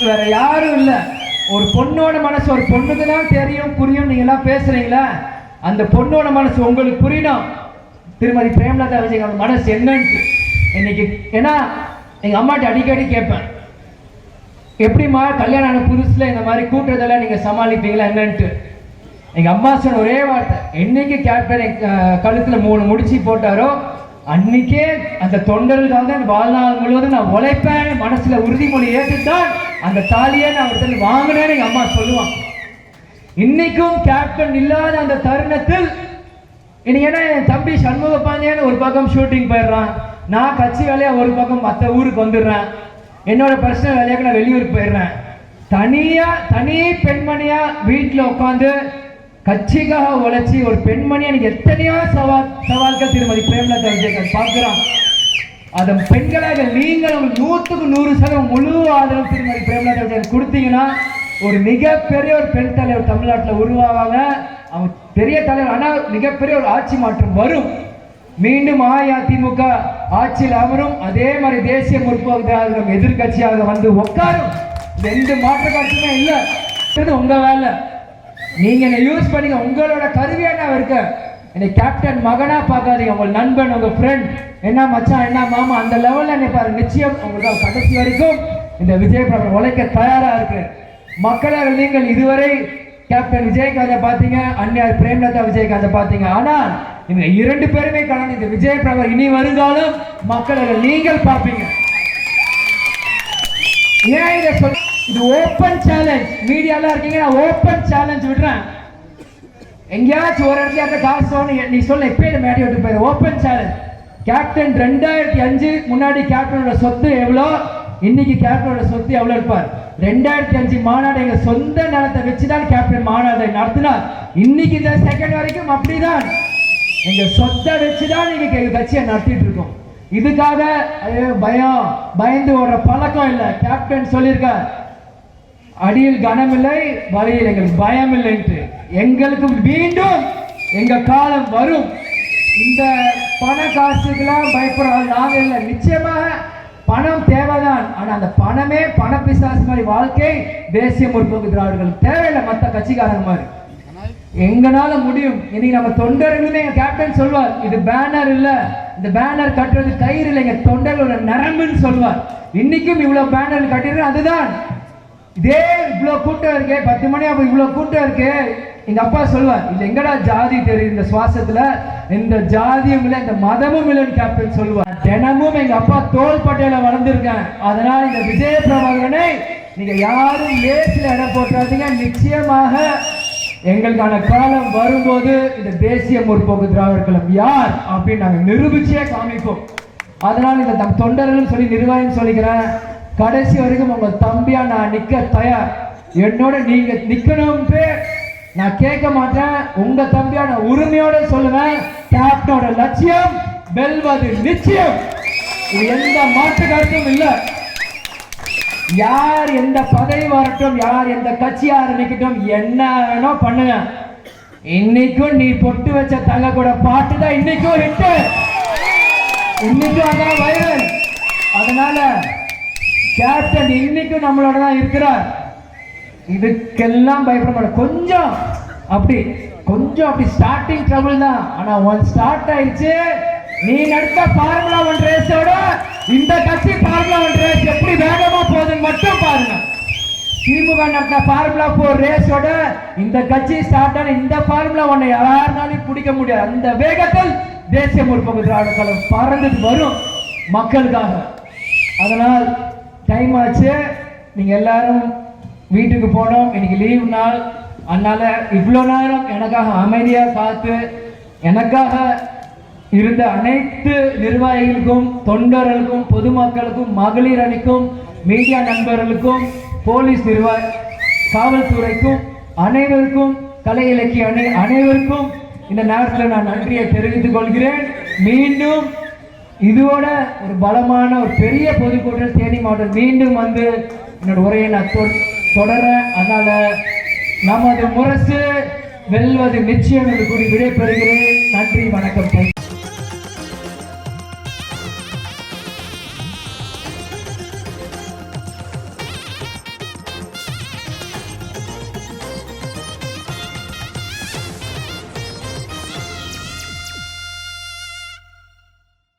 வேற யாரும் இல்லை. ஒரு பொண்ணோட மனசு ஒரு பொண்ணுக்கு தான் தெரியும் புரியும். நீங்க எல்லாம் பேசுறீங்களா? அந்த பொண்ணோட மனசு உங்களுக்கு புரியணும். திருமதி பிரேமலதா அந்த மனசு என்னன்ட்டு. இன்னைக்கு ஏன்னா எங்க அம்மாட்ட அடிக்கடி கேட்பேன். எப்படிம்மா கல்யாணம் ஆன புதுசில் இந்த மாதிரி கூட்டுறதெல்லாம் நீங்கள் சமாளிப்பீங்களா என்னன்ட்டு. எங்கள் அம்மா சொன்ன ஒரே வார்த்தை என்னைக்கு கேப்டன் என் க- மூணு முடிச்சு போட்டாரோ அன்னைக்கே அந்த தொண்டர்களுக்காக தான் வாழ்நாள் முழுவதும் நான் உழைப்பேன். மனசுல உறுதிமொழி ஏற்றுத்தான் அந்த தாலியை நான் ஒருத்தர் வாங்கினேன்னு எங்க அம்மா சொல்லுவான் இன்னைக்கும் கேப்டன் இல்லாத அந்த தருணத்தில் இனி என்ன என் தம்பி சண்முக பாண்டியன் ஒரு பக்கம் ஷூட்டிங் போயிடுறான். நான் கட்சி வேலையா ஒரு பக்கம் மற்ற ஊருக்கு வந்துடுறேன். என்னோட பர்சனல் வேலையாக நான் வெளியூருக்கு போயிடுறேன். தனியா தனி பெண்மணியா வீட்டில் உட்காந்து கட்சிக்காக உழைச்சி ஒரு பெண்மணி எனக்கு எத்தனையோ சவால் சவால்கள் திருமதி பிரேமலதா விஜயகாந்த் பார்க்குறான் அதன் பெண்களாக நீங்கள் ஒரு நூற்றுக்கு நூறு சதவீதம் முழு ஆதரவு திருமதி பிரேமலதா விஜயகாந்த் கொடுத்தீங்கன்னா ஒரு மிகப்பெரிய ஒரு பெண் தலைவர் தமிழ்நாட்டில் உருவாவாங்க. அவங்க பெரிய தலைவர் ஆனால் மிகப்பெரிய ஒரு ஆட்சி மாற்றம் வரும். மீண்டும் அஇஅதிமுக ஆட்சியில் அமரும். அதே மாதிரி தேசிய முற்போக்கு எதிர்கட்சியாக எதிர்க்கட்சியாக வந்து உட்காரும் எந்த மாற்று கட்சியுமே இல்லை. உங்க வேலை. நீங்க என்ன யூஸ் பண்ணீங்க உங்களோட கருவியா நான் இருக்கு என்னை கேப்டன் மகனா பார்க்காதீங்க உங்க நண்பன் உங்க ஃப்ரெண்ட் என்ன மச்சான் என்ன மாமா அந்த லெவல்ல என்னை பாரு நிச்சயம் உங்களுக்கு கடைசி வரைக்கும் இந்த விஜய் பிரபலம் உழைக்க தயாரா இருக்கு. மக்களாக நீங்கள் இதுவரை கேப்டன் விஜயகாந்தை பார்த்தீங்க அந்நியார் பிரேம்லதா விஜயகாந்தை பார்த்தீங்க. ஆனால் இவங்க இரண்டு பேருமே கலந்து இந்த விஜய் பிரபலம் இனி வருங்காலம் மக்களாக நீங்கள் பார்ப்பீங்க. ஏன் இதை சொல்ல இது ஓப்பன் சேலஞ்ச் மீடியாலாம் இருக்கீங்க நான் ஓப்பன் சேலஞ்ச் விடுறேன். எங்கேயாச்சும் ஒரு இடத்துல இருக்க காசு நீ சொல்ல எப்பயே மேடி விட்டு போயிரு. ஓப்பன் சேலஞ்ச் கேப்டன் ரெண்டாயிரத்தி அஞ்சு முன்னாடி கேப்டனோட சொத்து எவ்வளோ? இன்னைக்கு கேப்டனோட சொத்து எவ்வளோ இருப்பார்? ரெண்டாயிரத்தி அஞ்சு மாநாடு எங்க சொந்த நிலத்தை வச்சு தான் கேப்டன் மாநாடு நடத்தினார். இன்னைக்கு இந்த செகண்ட் வரைக்கும் அப்படிதான். எங்க சொத்தை வச்சு தான் நீங்க எங்க கட்சியை நடத்திட்டு இருக்கோம். இதுக்காக பயம் பயந்து ஓடுற பழக்கம் இல்லை. கேப்டன் சொல்லியிருக்கார் அடியில் கனமில்லை வலையில் எங்களுக்கு பயம் என்று எங்களுக்கு மீண்டும் எங்க காலம் வரும். இந்த பண காசுக்கெல்லாம் பயப்படுறோம் நாங்க இல்லை நிச்சயமாக பணம் தேவைதான். ஆனால் அந்த பணமே பண பிசாசு மாதிரி வாழ்க்கை தேசிய முற்போக்கு திராவிடர்கள் தேவையில்லை மற்ற கட்சிக்காரங்க மாதிரி. எங்கனால முடியும். இன்னைக்கு நம்ம தொண்டர்களுமே எங்க கேப்டன் சொல்வார் இது பேனர் இல்ல. இந்த பேனர் கட்டுறது கயிறு இல்லை. எங்க தொண்டர்களோட நரம்புன்னு சொல்வார். இன்னைக்கும் இவ்வளவு பேனர் கட்டிடுறோம் அதுதான். இதே இவ்வளோ கூட்டம் இருக்கே பத்து மணி அப்போ இவ்வளோ கூட்டம் இருக்கு. எங்கள் அப்பா சொல்லுவார் இது எங்கடா ஜாதி தெரியும் இந்த சுவாசத்தில் இந்த ஜாதியும் இல்லை இந்த மதமும் இல்லைன்னு கேப்டன் சொல்லுவார். தினமும் எங்கள் அப்பா தோல் பட்டையில் வளர்ந்துருக்கேன். அதனால் இந்த விஜய பிரபாகரனை நீங்கள் யாரும் லேசில் இடம் போட்டாதீங்க நிச்சயமாக எங்களுக்கான காலம் வரும்போது இந்த தேசிய முற்போக்கு திராவிடர் கழகம் யார் அப்படின்னு நாங்கள் நிரூபிச்சே காமிப்போம். அதனால் இந்த தம் தொண்டர்கள் சொல்லி நிர்வாகம் சொல்லிக்கிறேன். கடைசி வரைக்கும் உங்க தம்பியா நான் நிக்க தயார். என்னோட நீங்க நிக்கணும்ட்டு நான் கேட்க மாட்டேன். உங்க தம்பியா நான் உரிமையோட சொல்லுவேன். கேப்டனோட லட்சியம் வெல்வது நிச்சயம். இது எந்த மாற்று கருத்தும் இல்லை. யார் எந்த பதவி வரட்டும் யார் எந்த கட்சி ஆரம்பிக்கட்டும் என்ன வேணோ பண்ணுங்க. இன்னைக்கும் நீ பொட்டு வச்ச தங்க கூட பாட்டு தான் இன்னைக்கும் ஹிட்டு இன்னைக்கும் அதான் வைரல் அதனால கேப்டன் இன்னைக்கும் நம்மளோட தான் இருக்கிறார். இதுக்கெல்லாம் பயப்பட கொஞ்சம் அப்படி கொஞ்சம் அப்படி ஸ்டார்டிங் ட்ரபிள் தான். ஆனா ஒன் ஸ்டார்ட் ஆயிடுச்சு நீ நடத்த ஃபார்முலா ஒன் ரேஸோட இந்த கட்சி ஃபார்முலா ஒன் ரேஸ் எப்படி வேகமா போகுதுன்னு மட்டும் பாருங்க. திமுக நடத்த ஃபார்முலா போர் ரேஸோட இந்த கட்சி ஸ்டார்ட் ஆன இந்த ஃபார்முலா ஒன்னை யாருனாலும் பிடிக்க முடியாது. அந்த வேகத்தில் தேசிய முற்போக்கு திராவிட கழகம் பறந்துட்டு வரும் மக்களுக்காக. அதனால் டைம் ஆச்சு. நீங்கள் எல்லாரும் வீட்டுக்கு போனோம். இன்னைக்கு லீவ் நாள். அதனால் இவ்வளோ நேரம் எனக்காக அமைதியாக காத்து எனக்காக இருந்த அனைத்து நிர்வாகிகளுக்கும் தொண்டர்களுக்கும் பொதுமக்களுக்கும் மகளிர் அணிக்கும் மீடியா நண்பர்களுக்கும் போலீஸ் நிர்வாக காவல்துறைக்கும் அனைவருக்கும் கலை இலக்கிய அனை அனைவருக்கும் இந்த நேரத்தில் நான் நன்றியை தெரிவித்துக் கொள்கிறேன். மீண்டும் இதோட ஒரு பலமான ஒரு பெரிய பொதுக்கூட்டம் தேனி மாவட்டம் மீண்டும் வந்து என்னோட உரையை நான் தொ- தொடரேன் அதனால நமது முரசு வெல்வது நிச்சயம் என்று கூறி விடைபெறுகிறேன். நன்றி வணக்கம்